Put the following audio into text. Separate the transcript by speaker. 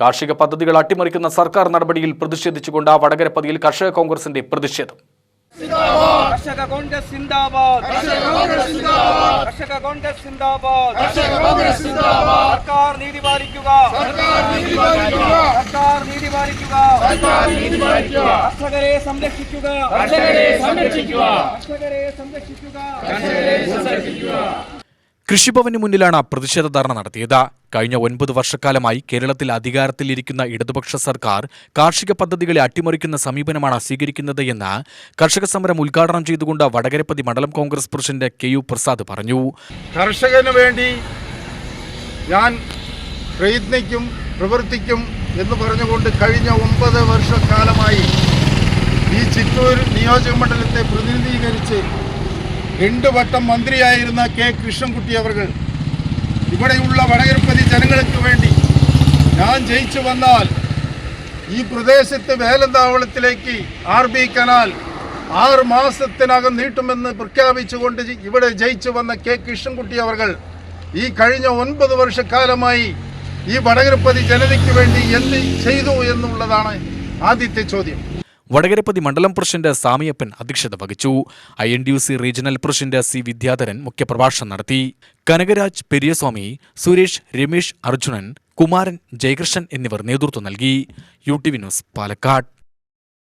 Speaker 1: കാർഷിക പദ്ധതികൾ അട്ടിമറിക്കുന്ന സർക്കാർ നടപടിയിൽ പ്രതിഷേധിച്ചുകൊണ്ട് വടകരപ്പതിയിൽ കർഷക കോൺഗ്രസിന്റെ പ്രതിഷേധം.
Speaker 2: കർഷക കോൺഗ്രസ് സിന്ദാബാദ്. കർഷക കോൺഗ്രസ് സിന്ദാബാദ്. സർക്കാർ നീതി പാലിക്കുക. സർക്കാർ നീതി പാലിക്കുക. കർഷകരെ സംരക്ഷിക്കുക. കർഷകരെ സംരക്ഷിക്കുക. കർഷകരെ സംരക്ഷിക്കുക.
Speaker 1: കൃഷിഭവന് മുന്നിലാണ് പ്രതിഷേധ ധർണ നടത്തിയത്. കഴിഞ്ഞ ഒൻപത് വർഷക്കാലമായി കേരളത്തിൽ അധികാരത്തിലിരിക്കുന്ന ഇടതുപക്ഷ സർക്കാർ കാർഷിക പദ്ധതികളെ അട്ടിമറിക്കുന്ന സമീപനമാണ് സ്വീകരിക്കുന്നത് എന്ന് കർഷക സമരം ഉദ്ഘാടനം ചെയ്തുകൊണ്ട് വടകരപ്പതി മണ്ഡലം Congress president K U Prasad പറഞ്ഞു.
Speaker 3: കർഷകന് വേണ്ടി ഞാൻ പ്രയത്നിക്കും പ്രവർത്തിക്കും എന്ന് പറഞ്ഞുകൊണ്ട് കഴിഞ്ഞ ഒമ്പത് വർഷക്കാലമായി ഈ ചിറ്റൂർ നിയോജക മണ്ഡലത്തെ പ്രതിനിധീകരിച്ച് രണ്ടു വട്ടം മന്ത്രിയായിരുന്ന കെ കൃഷ്ണൻകുട്ടി അവർ ഇവിടെയുള്ള വടകരപ്പതി ജനങ്ങൾക്ക് വേണ്ടി ഞാൻ ജയിച്ചു വന്നാൽ ഈ പ്രദേശത്ത് വേലന്താവളത്തിലേക്ക് ആർ ബി കനാൽ ആറ് മാസത്തിനകം നീട്ടുമെന്ന് പ്രഖ്യാപിച്ചുകൊണ്ട് ഇവിടെ ജയിച്ചു വന്ന കെ കൃഷ്ണൻകുട്ടി അവർ ഈ കഴിഞ്ഞ ഒൻപത് വർഷക്കാലമായി ഈ വടകരപ്പതി ജനതയ്ക്ക് വേണ്ടി എന്ത് ചെയ്തു എന്നുള്ളതാണ് ആദ്യത്തെ ചോദ്യം.
Speaker 1: വടകരപ്പതി മണ്ഡലം പ്രസിഡന്റ് സാമിയപ്പൻ അധ്യക്ഷത വഹിച്ചു. I N D U C regional president C Vidyadharan മുഖ്യപ്രഭാഷണം നടത്തി. കനകരാജ് പെരിയസ്വാമി സുരേഷ് രമേശ് അർജുനൻ കുമാരൻ ജയകൃഷ്ണൻ എന്നിവർ നേതൃത്വം നൽകി. U T V news Palakkad.